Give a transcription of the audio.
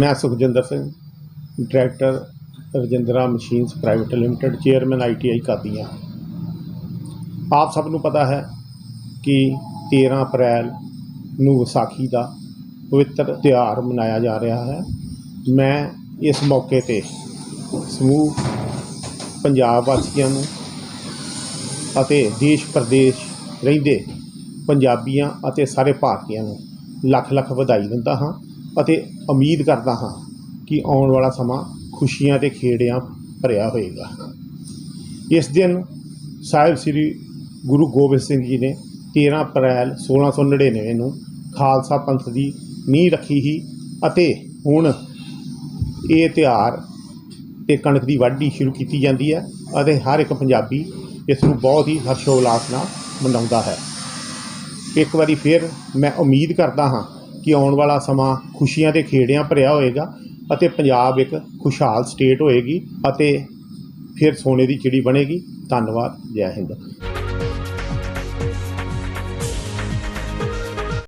ਮੈਂ Sukhjinder Singh, director Rajindra machines private limited, chairman ITI Qadian ਆਪ ਸਭ ਨੂੰ ਪਤਾ ਹੈ ਕਿ 13 ਅਪ੍ਰੈਲ ਨੂੰ ਵਿਸਾਖੀ ਦਾ ਪਵਿੱਤਰ ਤਿਉਹਾਰ ਮਨਾਇਆ ਜਾ ਰਿਹਾ ਹੈ। ਮੈਂ ਇਸ ਮੌਕੇ ਤੇ ਸਮੂਹ ਪੰਜਾਬ ਵਾਸੀਆਂ ਨੂੰ ਅਤੇ ਦੇਸ਼ ਪ੍ਰਦੇਸ਼ ਰਹਿੰਦੇ ਪੰਜਾਬੀਆਂ ਅਤੇ ਸਾਰੇ ਭਾਰਤੀਆਂ ਨੂੰ ਲੱਖ ਲੱਖ ਵਧਾਈ ਦਿੰਦਾ ਹਾਂ। ਅਤੇ ਉਮੀਦ ਕਰਦਾ ਹਾਂ ਕਿ ਆਉਣ ਵਾਲਾ ਸਮਾਂ ਖੁਸ਼ੀਆਂ ਤੇ ਖੇੜਿਆਂ ਭਰਿਆ ਹੋਏਗਾ। ਇਸ ਦਿਨ ਸਾਹਿਬ ਸ੍ਰੀ ਗੁਰੂ ਗੋਬਿੰਦ ਸਿੰਘ ਜੀ ਨੇ 13 ਅਪ੍ਰੈਲ 1699 ਨੂੰ ਖਾਲਸਾ ਪੰਥ ਦੀ ਨੀਂਹ ਰੱਖੀ ਸੀ ਅਤੇ ਹੁਣ ਇਹ ਤਿਉਹਾਰ ਤੇ ਕਣਕ ਦੀ ਵਾਢੀ ਸ਼ੁਰੂ ਕੀਤੀ ਜਾਂਦੀ ਹੈ ਅਤੇ ਹਰ ਇੱਕ ਪੰਜਾਬੀ ਇਸ ਨੂੰ ਬਹੁਤ ਹੀ ਹਰਸ਼ੋਉਲਾਸ ਨਾਲ ਮਨਾਉਂਦਾ ਹੈ। ਇੱਕ ਵਾਰੀ ਫਿਰ ਮੈਂ ਉਮੀਦ ਕਰਦਾ ਹਾਂ ਕਿ ਆਉਣ ਵਾਲਾ ਸਮਾਂ ਖੁਸ਼ੀਆਂ ਤੇ ਖੇੜਿਆਂ ਭਰਿਆ ਹੋਏਗਾ ਅਤੇ ਪੰਜਾਬ ਇੱਕ ਖੁਸ਼ਹਾਲ ਸਟੇਟ ਹੋਏਗੀ ਅਤੇ ਫਿਰ ਸੋਨੇ ਦੀ ਚਿੜੀ ਬਣੇਗੀ। ਧੰਨਵਾਦ, ਜੈ ਹਿੰਦ।